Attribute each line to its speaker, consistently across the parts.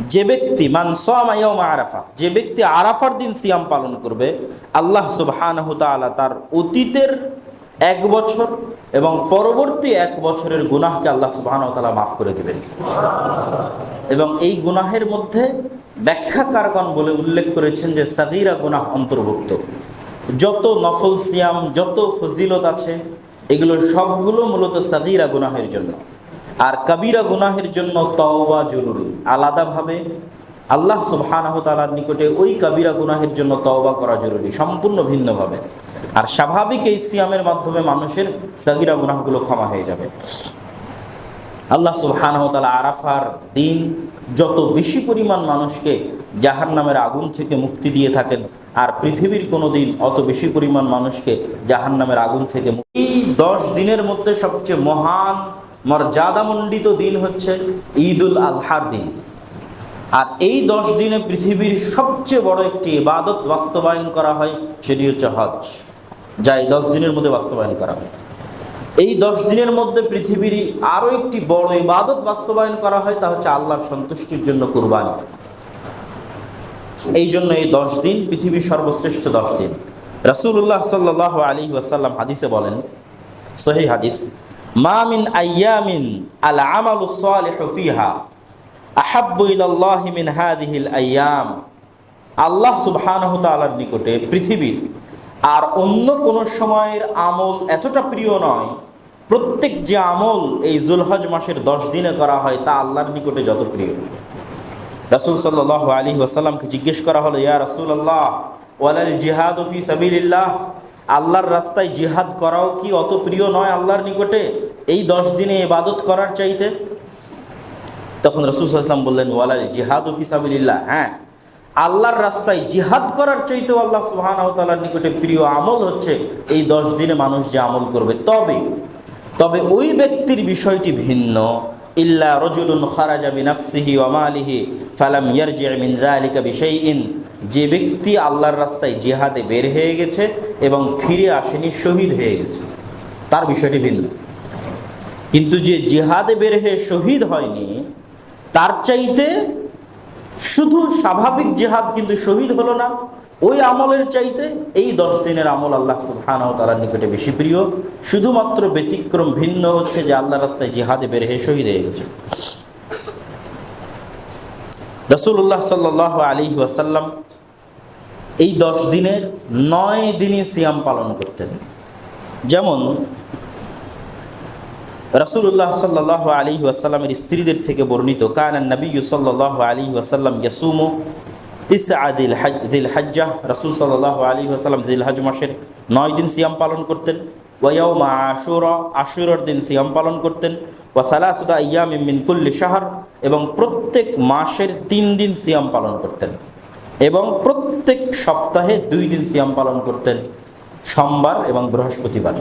Speaker 1: যে ব্যক্তি, মান আরাফা, যে ব্যক্তি আরাফার দিন সিয়াম পালন করবে, আল্লাহ সুবহানাহু তাআলা তার অতীতের এক বছর এবং পরবর্তী এক বছরের গুনাহকে আল্লাহ তাআলা মাফ করে দিবেন। এবং এই গুনাহের মধ্যে ব্যাখ্যাকারগণ বলে উল্লেখ করেছেন যে সাগীরা গুনাহ অন্তর্ভুক্ত। যত নফল সিয়াম, যত ফজিলত আছে, এগুলো সবগুলো মূলত সাগীরা গুনাহের জন্য। আর কাবিরা গুনাহের জন্য তওবা জরুরি। আলাদাভাবে আল্লাহ সুবহানাহু তাআলার নিকটে ওই কাবিরা গুনাহের জন্য তওবা করা জরুরি, সম্পূর্ণ ভিন্নভাবে। আর স্বাভাবিক এই সিয়ামের মাধ্যমে মানুষের সাগীরা গুনাহগুলো ক্ষমা হয়ে যাবে। আল্লাহ সুবহানাহু তাআলা আরাফার দিন যত বেশি পরিমাণ মানুষকে জাহান্নামের আগুন থেকে মুক্তি দিয়ে থাকেন, আর পৃথিবীর কোনো দিন অত বেশি পরিমাণ মানুষকে জাহান্নামের আগুন থেকে এই দশ দিনের মধ্যে সবচেয়ে মহান মর্যাদামণ্ডিত দিন হচ্ছে ঈদুল আজহার দিন। আর এই দশ দিনে পৃথিবীর সবচেয়ে বড় একটি ইবাদত বাস্তবায়ন করা হয়, সেটি হচ্ছে হজ। যা এই দশ দিনের মধ্যে বাস্তবায়ন করা হয়। এই দশ দিনের মধ্যে পৃথিবীর আরও একটি বড় ইবাদত বাস্তবায়ন করা হয়, তা হচ্ছে আল্লাহর সন্তুষ্টির জন্য কুরবানি। এই জন্য এই দশ দিন পৃথিবীর সর্বশ্রেষ্ঠ দশ দিন। রাসূলুল্লাহ সাল্লাহ আলী ওয়াসাল্লাম হাদিসে বলেন, সহি হাদিস মা মিন আইয়ামিন আল আমালু সালিহু ফিহা আহাব্বু ইলাল্লাহি মিন হাদিহিল আইয়াম। আল্লাহ সুবহানাহু তাআলার নিকটে পৃথিবীর আর অন্য কোন সময়ের আমল এতটা প্রিয় নয়, প্রত্যেক যে আমল এই জুলহজ মাসের দশ দিনে করা হয় তা আল্লাহর নিকটে যত প্রিয়। রাসূল সাল্লাল্লাহু আলাইহি ওয়াসাল্লামকে জিজ্ঞেস করা হলো, ইয়া রাসূলুল্লাহ, ওয়ালাল জিহাদ ফি সাবিলিল্লাহ? আল্লাহর রাস্তায় জিহাদ করাও কি অত প্রিয় নয় আল্লাহর নিকটে? এই দশ দিনে ইবাদত করার চাইতে তখন রসুল সাল্লাম বললেন ওয়ালাল জিহাদ ফি সাবিলিল্লাহ। হ্যাঁ আল্লাহর রাস্তায় জিহাদ করার চাইতেও আল্লাহ ওয়া নিকটে প্রিয় আমল হচ্ছে এই দশ দিনে মানুষ যে আমল করবে। তবে তবে ওই ব্যক্তির বিষয়টি ভিন্ন। ইল্লা রজুলুন খারাজা বিনাফসিহি ওয়া মালিহি ফালাম ইয়ারজি মিন যালিকা বিশাইইন। যে ব্যক্তি আল্লাহর রাস্তায় জিহাদে বের হয়ে গেছে এবং ফিরে আসেনি, শহীদ হয়ে গেছে। তার বিষয়টি ভিন্ন। কিন্তু যে জিহাদে বের হয়ে শহীদ হয়নি, তার চাইতে শুধু স্বাভাবিক জেহাদ কিন্তু শহীদ হলো না, ওই আমলের চাইতে এই দশ দিনের আমল আল্লাহ সুবহানাহু ওয়া তাআলার নিকটে বেশি প্রিয়। শুধুমাত্র ব্যতিক্রম ভিন্ন হচ্ছে যে আল্লাহ রাস্তায় জিহাদে বের হয়ে শহীদ হয়ে গেছে। রসুল্লাহ সাল্লাহ আলী ওয়াসাল্লাম এই দশ দিনের নয় দিনই সিয়াম পালন করতেন। যেমন রাসূলুল্লাহ সাল্লাল্লাহু আলী ওয়াসাল্লামের স্ত্রীদের থেকে বর্ণিত কানান নবী সাল্লাল্লাহু আলাইহি ওয়াসাল্লাম ইয়াসুমু তিসআদিল হজ জিল হজ্জাহ রাসূল সাল্লাল্লাহু আলী ওয়াসাল্লাম জিল হজ মাসের নয় দিন সিয়াম পালন করতেন, ওয়া ইয়াউমা আশুরা। আশুরার দিন সিয়াম পালন করতেন, ওয়া সালাসুতা আইয়ামিন মিন কুল্লি শাহর। এবং প্রত্যেক মাসের তিন দিন সিয়াম পালন করতেন এবং প্রত্যেক সপ্তাহে দুই দিন সিয়াম পালন করতেন সোমবার এবং বৃহস্পতিবার।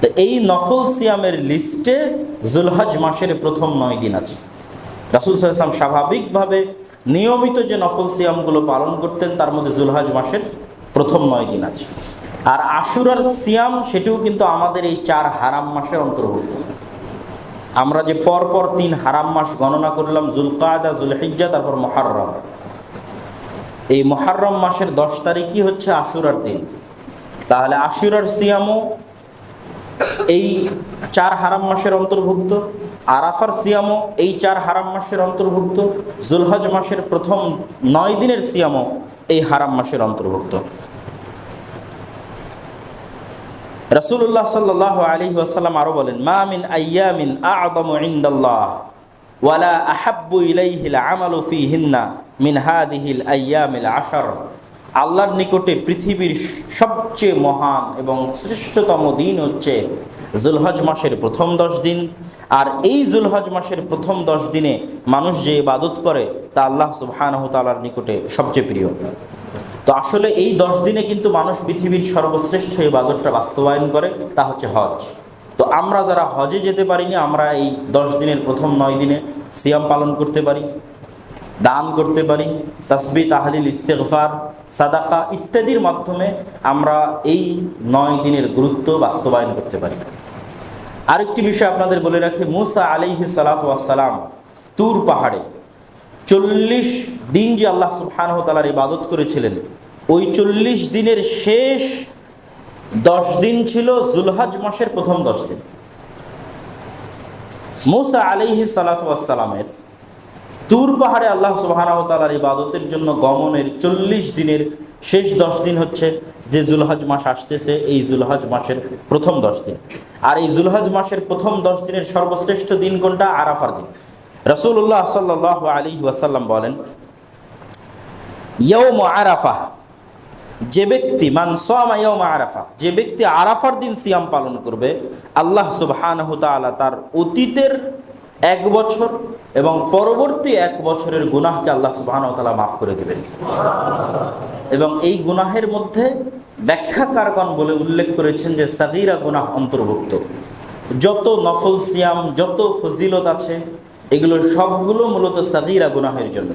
Speaker 1: তো এই নফল সিয়ামের লিস্টে জুলহজ মাসের প্রথম নয় দিন আছে। রাসুল সাল্লাম স্বাভাবিকভাবে নিয়মিত যে নফল সিয়ামগুলো পালন করতেন, তার মধ্যে জুলহাজ মাসের প্রথম নয় দিন আছে। আর আশুরার সিয়াম, সেটিও কিন্তু আমাদের এই চার হারাম মাসের অন্তর্ভুক্ত। আমরা যে পরপর তিন হারাম মাস গণনা করলাম জুলকাদা জুলহিজ্জা, তারপর মহারম এই মহারম মাসের দশ তারিখই হচ্ছে আশুরার দিন। তাহলে আশুরার সিয়ামও এই চার হারাম মাসের অন্তর্ভুক্ত, আরাফার সিয়ামও এই চার হারাম মাসের অন্তর্ভুক্ত, জুলহজ মাসের প্রথম নয় দিনের সিয়ামও এই হারাম মাসের অন্তর্ভুক্ত। রাসূলুল্লাহ সাল্লাল্লাহু আলাইহি ওয়াসাল্লাম আরও বলেন, মা মিন আইয়ামিন আ'যামু ইনদাল্লাহ, ওয়ালা আহাব্বু ইলাইহিল আমালু ফীহিন্না মিন হাদিহিল আইয়ামিল আশার। আল্লাহর নিকটে পৃথিবীর সবচেয়ে মহান এবং শ্রেষ্ঠতম দিন হচ্ছে জুলহজ মাসের প্রথম দশ দিন। আর এই জুলহজ মাসের প্রথম দশ দিনে মানুষ যে ইবাদত করে, তা আল্লাহ সুবহানাহু নিকটে সবচেয়ে প্রিয়। তো আসলে এই দশ দিনে কিন্তু মানুষ পৃথিবীর সর্বশ্রেষ্ঠ ইবাদতটা বাস্তবায়ন করে, তা হচ্ছে হজ। তো আমরা যারা হজে যেতে পারিনি, আমরা এই দশ দিনের প্রথম নয় দিনে সিয়াম পালন করতে পারি, দান করতে পারি তাসবি তাহলিল, ইস্তেগফার সাদাকা ইত্যাদির মাধ্যমে আমরা এই নয় দিনের গুরুত্ব বাস্তবায়ন করতে পারি। আরেকটি বিষয় আপনাদের বলে রাখি, মুসা আলিহি সালাম তুর পাহাড়ে চল্লিশ দিন যে আল্লাহ ওয়া তাআলার ইবাদত করেছিলেন, ওই চল্লিশ দিনের শেষ দশ দিন ছিল জুলহাজ মাসের প্রথম দশ দিন। মুসা আলিহি সালাতামের তুর পাহাড়ে আল্লাহ সুবহানাহু তালার ইবাদতের জন্য গমনের চল্লিশ দিনের শেষ দশ দিন হচ্ছে যে জুলহাজ মাস আসতেছে, এই জুলহাজ মাসের প্রথম দশ দিন। আর এই জুলহাজ মাসের প্রথম দশ দিনের সর্বশ্রেষ্ঠ দিন কোনটা? আরাফার দিন। রসুল্লাহ সাল্লাহ আলী ওয়াসাল্লাম বলেন ইয়ৌম আরাফা যে ব্যক্তি, মান সামা ইয়াউমা আরাফা যে ব্যক্তি আরাফার দিন সিয়াম পালন করবে, আল্লাহ সুবহানাহু তাআলা তার অতীতের এক বছর এবং পরবর্তী এক বছরের গুনাহকে আল্লাহ সুবহানাহু তাআলা মাফ করে দেবেন। এবং এই গুনাহের মধ্যে ব্যাখ্যাকারগণ বলে উল্লেখ করেছেন যে সাদিরা গুনাহ অন্তর্ভুক্ত। যত নফল সিয়াম, যত ফজিলত আছে, এগুলো সবগুলো মূলত সাদিরা গুনাহের জন্য।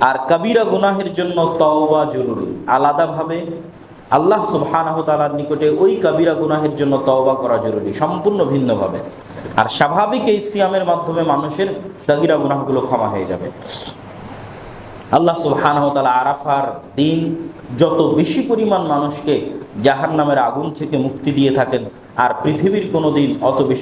Speaker 1: আর কাবিরা গুনাহের জন্য তওবা জরুরি। আলাদাভাবে আল্লাহ সুবহানাহু তাআলার নিকটে ওই কাবিরা গুনাহের জন্য তওবা করা জরুরি, সম্পূর্ণ ভিন্নভাবে। আর স্বাভাবিক এই সিয়ামের মাধ্যমে মানুষের সাগিরা গুনাহগুলো ক্ষমা হয়ে যাবে। আল্লাহ সুবহানাহু ওয়া আরাফার দিন যত বেশি পরিমাণ মানুষকে জাহান্নামের আগুন থেকে মুক্তি দিয়ে থাকেন, আর পৃথিবীর কোনো দিন অত বেশি